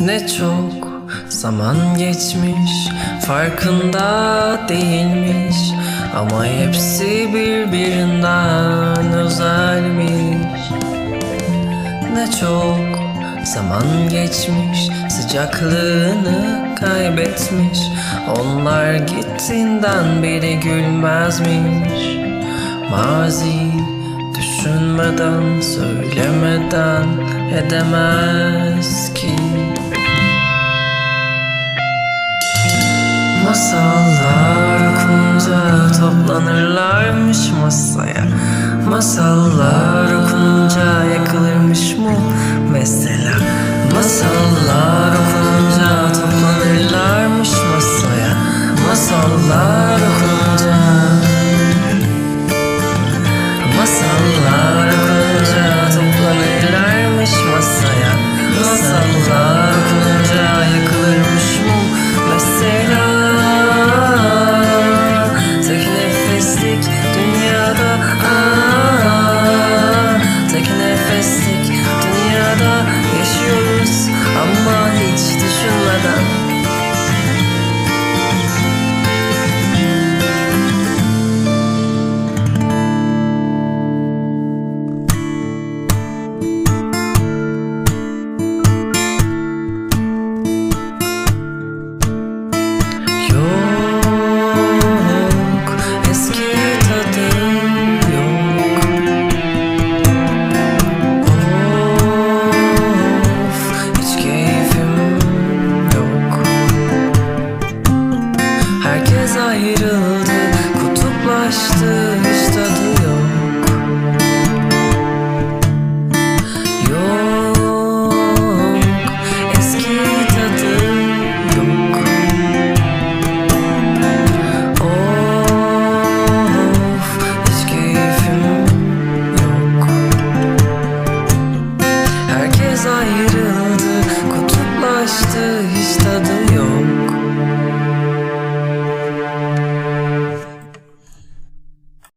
Ne çok zaman geçmiş farkında değilmiş. Ama hepsi birbirinden özelmiş. Ne çok zaman geçmiş sıcaklığını kaybetmiş. Onlar gittiğinden beri gülmezmiş. Mazi düşünmeden söylemeden edemez ki toplanırlarmış masaya. Masallar okunca yakılırmış mu mesela Masallar okunca toplanırlarmış masaya. Masallar